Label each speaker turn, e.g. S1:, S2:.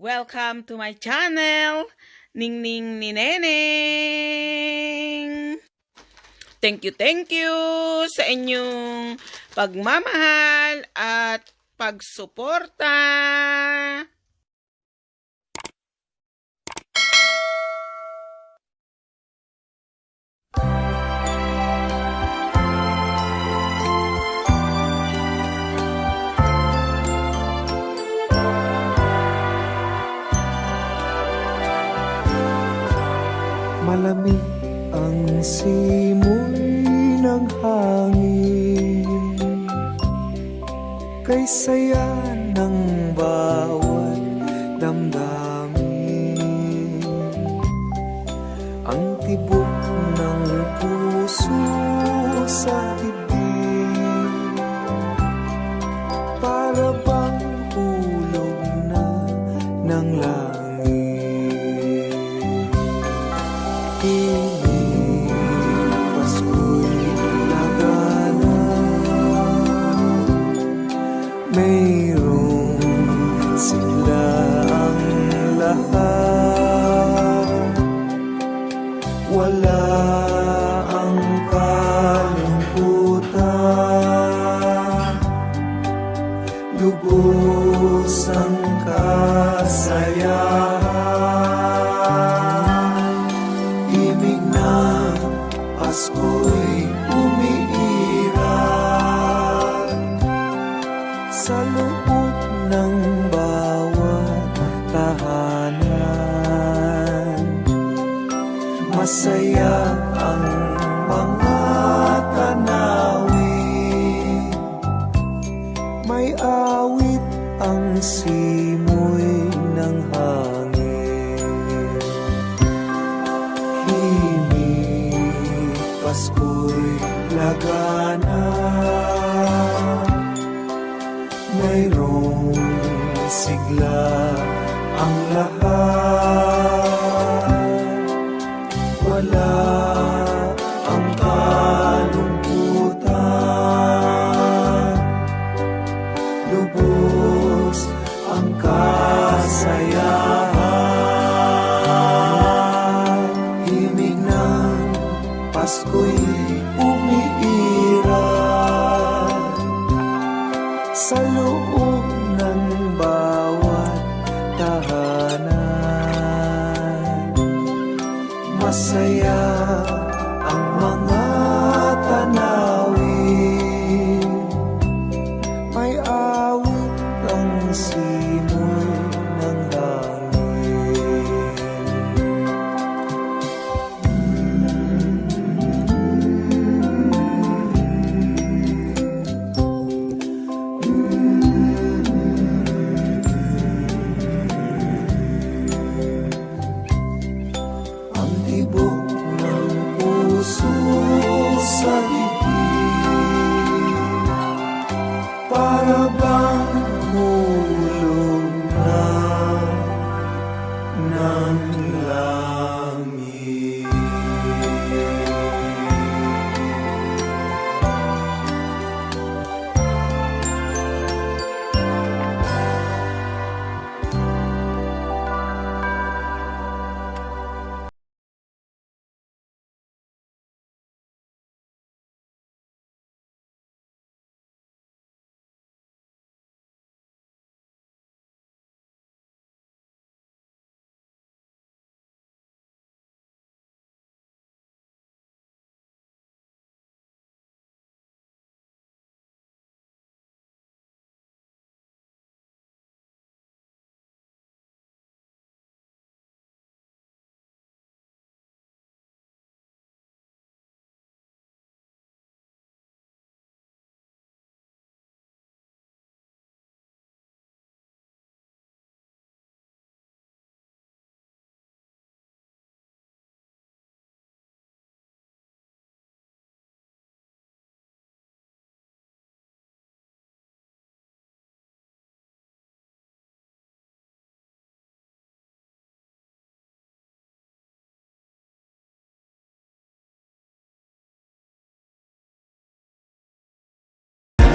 S1: Welcome to my channel, Ningning ni Neneng. Thank you, thank you sa inyong pagmamahal at pagsuporta.
S2: Ang simoy ng hangin Kay saya ng bawat damdamin. Ang tibok ng puso sa dibdib Para bang hulog na ng langit Mayroong sila ang lahat Masaya ang mga tanawin. May awit ang simoy ng hangin. Himig Pasko'y lagana. Mayroong sigla ang lahat Lubos ang kasayahan. Himig ng Pasko'y umiiral. Sa loob ng bawat tahanan Masaya ang mga one love.